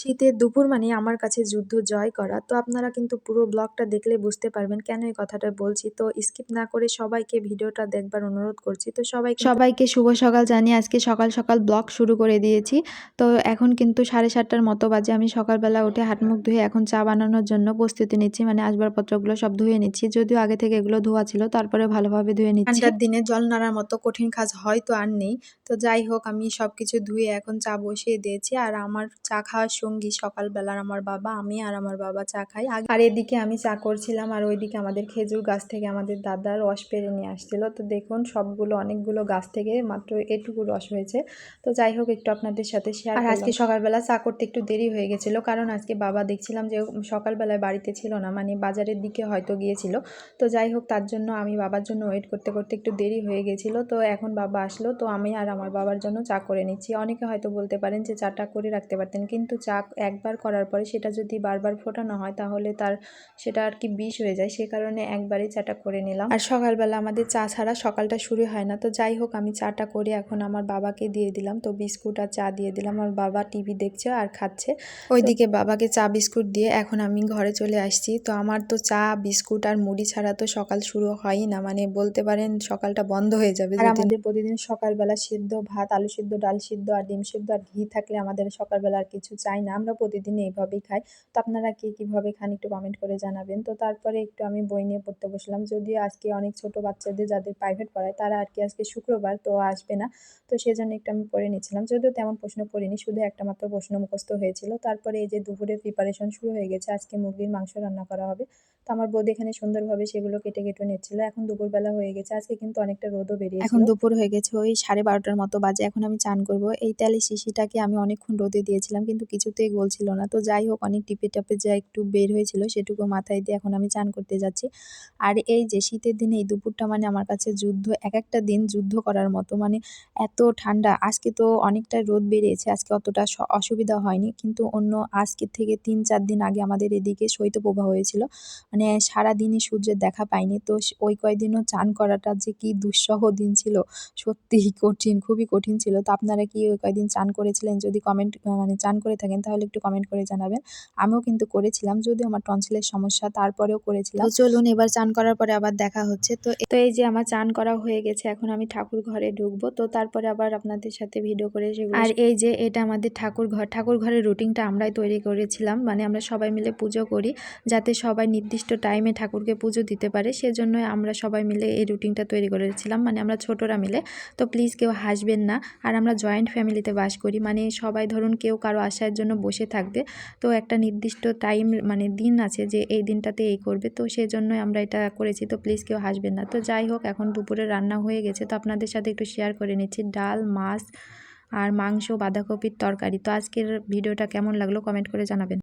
শীতের দুপুর মানে আমার কাছে যুদ্ধ জয় করা। তো আপনারা কিন্তু পুরো ব্লগটা দেখলে বুঝতে পারবেন কেন এই কথাটা বলছি। তো স্কিপ না করে সবাইকে ভিডিওটা দেখবার অনুরোধ করছি। তো সবাই সবাইকে শুভ সকাল জানিয়ে আজকে সকাল সকাল ব্লগ শুরু করে দিয়েছি। তো এখন কিন্তু সাড়ে সাতটার মতো বাজে। আমি সকালবেলা উঠে হাত মুখ ধুয়ে এখন চা বানানোর জন্য প্রস্তুতি নিচ্ছি। মানে আসবাবপত্রগুলো সব ধুয়ে নিচ্ছি। যদিও আগে থেকে এগুলো ধোয়া ছিল তারপরে ভালোভাবে ধুয়ে নিচ্ছি। ঠান্ডার দিনে জল নাড়ার মতো কঠিন কাজ হয়তো আর নেই। তো যাই হোক আমি সব কিছু ধুয়ে এখন চা বসিয়ে দিয়েছি। আর আমার চা খাওয়ার সঙ্গী সকালবেলার আমার বাবা আমি আর আমার বাবা চা খাই। আর এদিকে আমি চা করছিলাম আর ওইদিকে আমাদের খেজুর গাছ থেকে আমাদের দাদা রস পেরে নিয়ে আসছিল। তো দেখুন সবগুলো অনেকগুলো গাছ থেকে মাত্র এটুকু রস হয়েছে। তো যাই হোক একটু আপনাদের সাথে শেয়ার আর আজকে সকালবেলা চা করতে একটু দেরি হয়ে গেছিল কারণ আজকে বাবা দেখছিলাম যে সকালবেলায় বাড়িতে ছিল না মানে বাজারের দিকে হয়তো গিয়েছিল। তো যাই হোক তার জন্য আমি বাবার জন্য ওয়েট করতে করতে একটু দেরি হয়ে গেছিল। তো এখন বাবা আসলো তো আমি আর আমার বাবার জন্য চা করে নিচ্ছি। অনেকে হয়তো বলতে পারেন যে চাটা করে রাখতে পারতেন কিন্তু চা একবার করার পরে সেটা যদি বারবার ফোটানো হয় তাহলে তার সেটা আর কি বিষ হয়ে যায়। সে কারণে একবারই চাটা করে নিলাম। আর সকালবেলা আমাদের চা ছাড়া সকালটা শুরু হয় না। তো যাই হোক আমি চাটা করে এখন আমার বাবাকে দিয়ে দিলাম। তো বিস্কুট আর চা দিয়ে দিলাম। আমার বাবা টিভি দেখছে আর খাচ্ছে। ওইদিকে বাবাকে চা বিস্কুট দিয়ে এখন আমি ঘরে চলে আসছি। তো আমার তো চা বিস্কুট আর মুড়ি ছাড়া তো সকাল শুরু হয়ই না। মানে বলতে পারেন সকালটা বন্ধ হয়ে যাবে আর আমাদের প্রতিদিন সকালবেলা সিদ্ধ ভাত আলু সিদ্ধ ডাল সিদ্ধ আর ডিম সিদ্ধ আর ঘি থাকলে আমাদের সকালবেলা আর কিছু চাই না। আমরা প্রতিদিন এইভাবেই খাই। তো আপনারা কে কীভাবে খান একটু কমেন্ট করে জানাবেন। তো তারপরে একটু আমি বই নিয়ে পড়তে বসলাম। যদিও আজকে অনেক ছোট বাচ্চাদের যাদের প্রাইভেট পড়ায়, তারা আর কি আজকে শুক্রবার তো আসবে না। তো সেজন্য একটু আমি পড়ে নিচ্ছিলাম। যদিও তেমন প্রশ্ন পড়িনি, শুধু একটা মাত্র প্রশ্ন মুখস্থ হয়েছিল। তারপরে এই যে দুপুরে প্রিপারেশন শুরু হয়ে গেছে, আজকে মুরগির মাংস রান্না করা হবে। আমার বৌদি এখানে সুন্দরভাবে সেগুলো কেটে কেটে নিচ্ছিল। এখন দুপুরবেলা হয়ে গেছে। আজকে কিন্তু অনেকটা রোদও বেরিয়েছে এখন দুপুর হয়ে গেছে। ওই সাড়ে বারোটার মতো বাজে। এখন আমি চান করব। এই তেলের শিশিটাকে আমি অনেকক্ষণ রোদে দিয়েছিলাম, কিন্তু কিছুতেই গলছিল না। তো যাই হোক, অনেক টিপে টাপে যা একটু বের হয়েছিল সেটুকু মাথায় দিয়ে এখন আমি চান করতে যাচ্ছি। আর এই যে শীতের দিনে এই দুপুরটা মানে আমার কাছে যুদ্ধ, এক একটা দিন যুদ্ধ করার মতো। মানে এত ঠান্ডা। আজকে তো অনেকটা রোদ বেরিয়েছে। আজকে অতটা অসুবিধা হয়নি। কিন্তু অন্য আজকের থেকে তিন চার দিন আগে আমাদের এদিকে শৈত্যপ্রবাহ হয়েছিল। মানে সারাদিনই সূর্যের দেখা পাইনি। তো ওই কয়দিনও চান করাটা যে কি দুঃসহ দিন ছিল সত্যিই কঠিন খুবই কঠিন ছিল। তো আপনারা কি ওই কয়দিন চান করেছিলেন? যদি কমেন্ট মানে চান করে থাকেন তাহলে একটু কমেন্ট করে জানাবেন। আমিও কিন্তু করেছিলাম যদিও আমার টনসিলের সমস্যা তারপরেও করেছিলাম। তো চলুন এবার চান করার পরে আবার দেখা হচ্ছে। তো তো এই যে আমার চান করা হয়ে গেছে এখন আমি ঠাকুর ঘরে ঢুকবো। তো তারপরে আবার আপনাদের সাথে ভিডিও করে আর এই যে এটা আমাদের ঠাকুর ঘর ঠাকুর ঘরের রুটিনটা আমরাই তৈরি করেছিলাম। মানে আমরা সবাই মিলে পুজো করি যাতে সবাই নির্দিষ্ট টাইমে ঠাকুরকে পুজো দিতে পারে, সেজন্যই আমরা সবাই মিলে এই রুটিনটা তৈরি করেছিলাম। মানে আমরা ছোটরা মিলে। তো প্লিজ কেউ হাসবেন না। আর আমরা জয়েন্ট ফ্যামিলিতে বাস করি। মানে সবাই ধরুন কেউ কারও আসার জন্য বসে থাকবে। তো একটা নির্দিষ্ট টাইম মানে দিন আছে যে এই দিনটাতে এই করবে। তো সেজন্যই আমরা এটা করেছি। তো প্লিজ কেউ হাসবেন না। তো যাই হোক, এখন দুপুরে রান্না হয়ে গেছে। তো আপনাদের সাথে একটু শেয়ার করে নিচ্ছি। ডাল, মাছ আর মাংস, বাঁধাকপির তরকারি। তো আজকের ভিডিওটা কেমন লাগল? কমেন্ট করে জানাবেন।